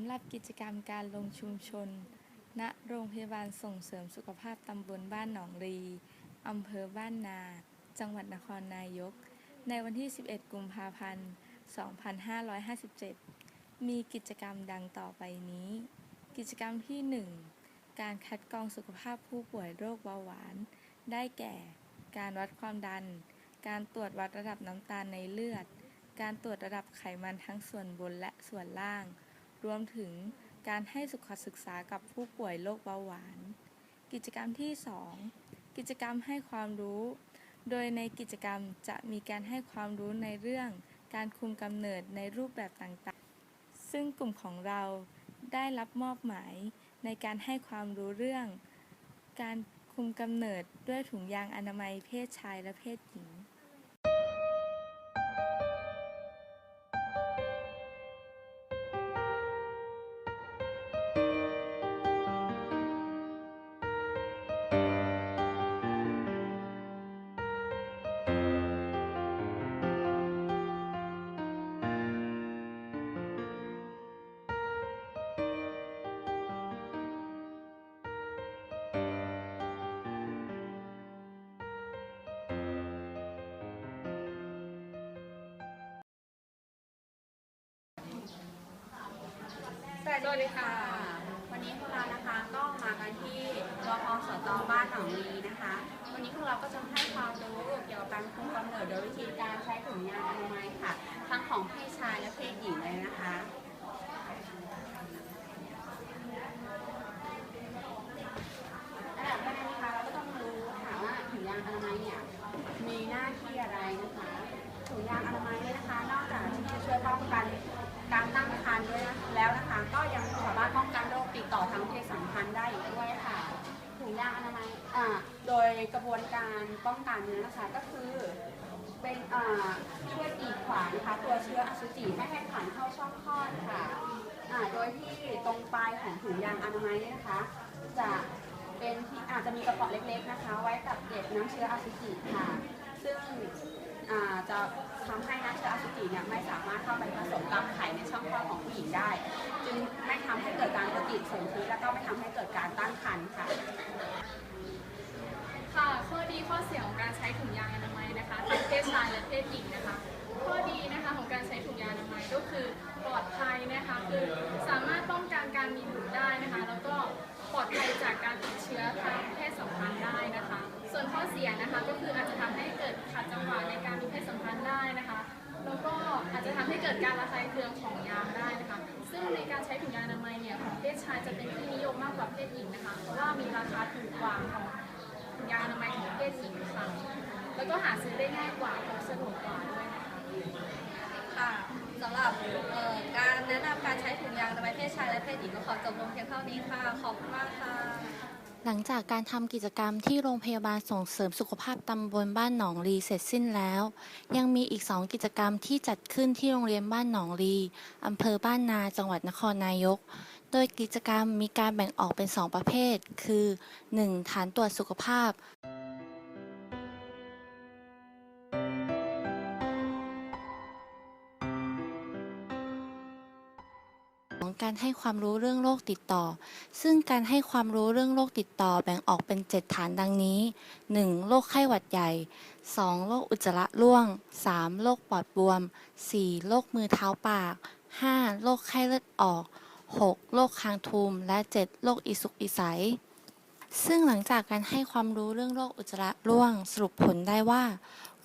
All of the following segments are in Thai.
ำหรับกิจกรรมการลงชุมชน ณ โรงพยาบาลส่งเสริมสุขภาพตำบลบ้านหนองรีอำเภอบ้านนา จังหวัดนครนายก ในวันที่ 11 กุมภาพันธ์ 2557 มีกิจกรรมดังต่อไปนี้ กิจกรรมที่ 1 การคัดกรองสุขภาพผู้ป่วยโรคเบาหวาน ได้แก่ การวัดความดัน การตรวจวัดระดับน้ำตาลในเลือด การตรวจระดับไขมันทั้งส่วนบนและส่วนล่าง รวมถึงการให้สุขศึกษากับผู้ป่วยโรคเบาหวาน กิจกรรมที่ 2 กิจกรรมให้ความรู้ โดยในกิจกรรมจะมีการให้ความรู้ในเรื่องการคุมกำเนิดในรูปแบบต่างๆ ซึ่งกลุ่มของเราได้รับมอบหมายในการให้ความรู้เรื่อง การคุมกำเนิดด้วยถุงยางอนามัยเพศชายและเพศหญิง สวัสดีค่ะ วันนี้พวกเรานะคะก็มากันที่รพสตบ้านหนองลีนะคะ วันนี้พวกเราก็จะให้ความรู้เกี่ยวกับการคุมกำเนิดโดยวิธีการใช้ถุงยางอนามัยค่ะ ทั้งของเพศชายและเพศหญิงเลยนะคะอันดับแรกนะคะเราก็ต้องรู้ค่ะว่าถุงยางอนามัยเนี่ยมีหน้าที่อะไรนะคะถุงยางอนามัยเนี่ยนะคะ นอกจากที่จะช่วยป้องกัน การตั้งครรภ์ด้วยนะแล้วนะคะ ก็ยังสามารถป้องกันโรคติดต่อทางเพศสัมพันธ์ได้อีกด้วยค่ะถุงยางอนามัยอ่าโดยกระบวนการป้องกันเนี่ยนะคะก็คือเป็นอ่าช่วยกีดขวางนะคะตัวเชื้ออสุจิไม่ให้ผ่านเข้าช่องคลอดค่ะอ่าโดยที่ตรงปลายของถุงยางอนามัยเนี่ยนะคะ จะเป็นที่อาจจะมีกระป๋อเล็กๆนะคะ ไว้กับเก็บน้ำเชื้ออสุจิค่ะ ซึ่งจะทำให้น้ำเชื้ออสุจิเนี่ยไม่สามารถเข้าไปผสม คลอดของผู้หญิงได้ จึงไม่ทำให้เกิดการปฏิสนธิและก็ไม่ทำให้เกิดการตั้งครรภ์ค่ะ ค่ะ ข้อดีข้อเสียของการใช้ถุงยางอนามัยนะคะทั้งเพศชายและเพศหญิงนะคะ ข้อดีนะคะของการใช้ถุงยางอนามัยก็คือปลอดภัยนะคะคือสามารถป้องกันการมีบุตรได้นะคะ แล้วก็ปลอดภัยจากการติดเชื้อทางเพศสัมพันธ์ได้นะคะ ส่วนข้อเสียนะคะก็คืออาจจะทำให้เกิดขัดจังหวะในการมีเพศสัมพันธ์ได้นะคะ แล้วก็อาจจะทำให้เกิดการระคายเคืองของยางได้นะคะ ซึ่งในการใช้ถุงยางอนามัยเนี่ยของเพศชายจะเป็นที่นิยมมากกว่าเพศหญิงนะคะ เพราะว่ามีราคาถูกกว่าของถุงยางอนามัยของเพศหญิงค่ะ แล้วก็หาซื้อได้ง่ายกว่าและสะดวกกว่าด้วยนะคะค่ะสำหรับการแนะนำการใช้ถุงยางอนามัยเพศชายและเพศหญิงก็ขอจบลงเพียงเท่านี้ค่ะ ขอบคุณมากค่ะ หลังจากการทำกิจกรรมที่โรงพยาบาลส่งเสริมสุขภาพตำบลบ้านหนองรีเสร็จสิ้นแล้ว ยังมีอีกสองกิจกรรมที่จัดขึ้นที่โรงเรียนบ้านหนองรีอำเภอบ้านนาจังหวัดนครนายก โดยกิจกรรมมีการแบ่งออกเป็น2ประเภท คือ 1. ฐานตรวจสุขภาพ การให้ความรู้เรื่องโรคติดต่อ ซึ่งการให้ความรู้เรื่องโรคติดต่อแบ่งออกเป็น 7 ฐานดังนี้ 1. โรคไข้หวัดใหญ่ 2. โรคอุจจาระร่วง 3. โรคปอดบวม 4. โรคมือเท้าปาก 5. โรคไข้เลือดออก 6. โรคคางทูมและ 7. โรคอีสุกอีใสซึ่งหลังจากการให้ความรู้เรื่องโรคอุจจาระร่วง สรุปผลได้ว่า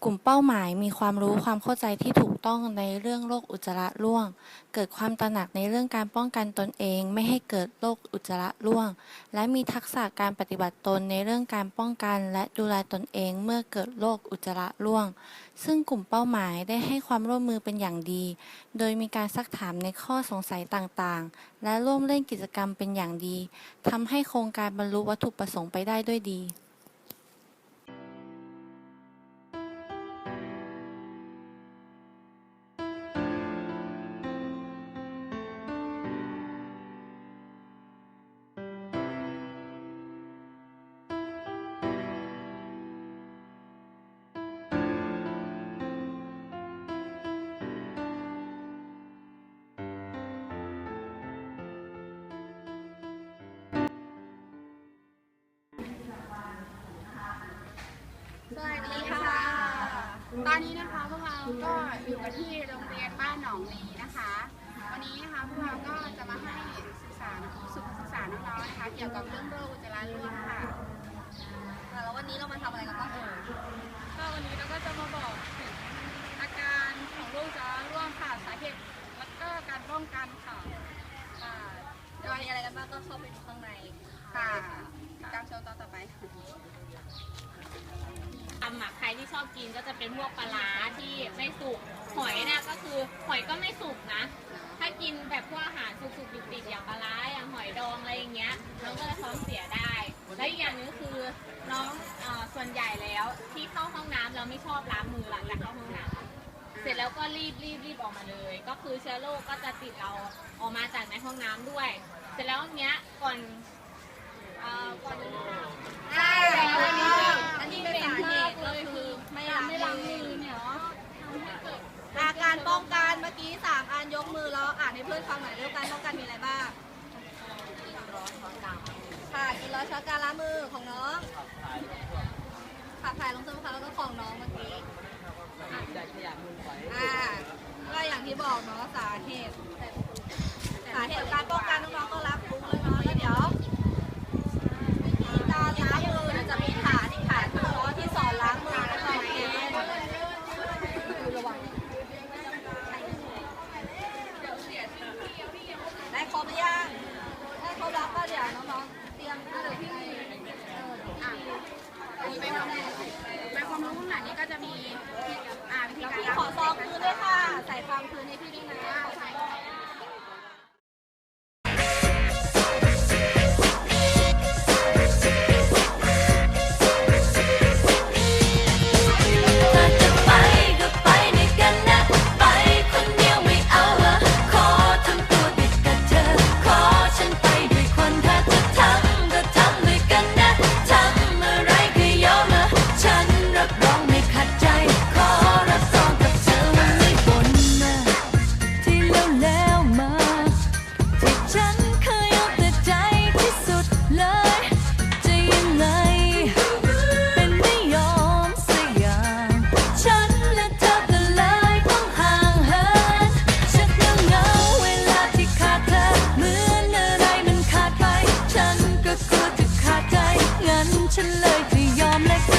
กลุ่มเป้าหมายมีความรู้ความเข้าใจที่ถูกต้องในเรื่องโรคอุจจาระร่วง เกิดความตระหนักในเรื่องการป้องกันตนเอง ไม่ให้เกิดโรคอุจจาระร่วง และมีทักษะการปฏิบัติตนในเรื่องการป้องกัน และดูแลตนเองเมื่อเกิดโรคอุจจาระร่วง ซึ่งกลุ่มเป้าหมายได้ให้ความร่วมมือเป็นอย่างดี โดยมีการซักถามในข้อสงสัยต่างๆ และร่วมเล่นกิจกรรมเป็นอย่างดีทำให้โครงการบรรลุวัตถุประสงค์ไปได้ด้วยดี ตอนนี้นะคะพวกเราก็อยู่กันที่โรงเรียนบ้านหนองลีนะคะ วันนี้นะคะพวกเราก็จะมาให้ศึกษาสุขศึกษาน้องๆนะคะ เกี่ยวกับเรื่องโรคอุจจาระร่วงค่ะแล้ววันนี้เรามาทำอะไรกันบ้างเอ่ยก็วันนี้เราก็ถึงอาการของโรคจะร่วงค่ะสาเหตุแล้วก็การป้องกันค่ะ ค่ะจะมีอะไรกันบ้างก็เข้าไปดูข้างใน ค่ะการโชว์ต่อต่อไปค่ะ ทำอะใครที่ชอบ กินก็จะเป็นพวกปลาร้าที่ไม่สุก หอยเนี่ยก็คือหอยก็ไม่สุกนะ ถ้ากินแบบพวกอาหารสุกๆดิบๆอย่างปลาร้าอย่างหอยดองอะไรอย่างเงี้ยน้องก็จะท้องเสียได้ และอีกอย่างหนึงก็คือน้องเอ่อส่วนใหญ่แล้วที่เข้าห้องน้ำแล้วไม่ชอบล้างมือหลังจากเข้าห้องน้ำเสร็จแล้วก็รีบรีบรีบออกมาเลย ก็คือเชื้อโรคก็จะติดเราออกมาจากในห้องน้ำด้วย เสร็จแล้วเนี้ยก่อนเอ่อก่อนจะเข้าอ่าแล้วอันนี้อันนี้เป็นสาเหตุ อาการป้องกันเมื่อกี้สามอันยกมือแล้วอ่านให้เพื่อนฟังหน่อยเรื่องการป้องกันมีอะไรบ้างค่ะกินร้อนช้อนกลางล้างมือของน้องค่ะถ่ายลงเสื้อผ้าแล้วก็ของน้องเมื่อกี้อ่าก็อย่างที่บอกเนาะสาเหตุ สาเหตุการป้องกันน้องๆก็ such a lovely omelette.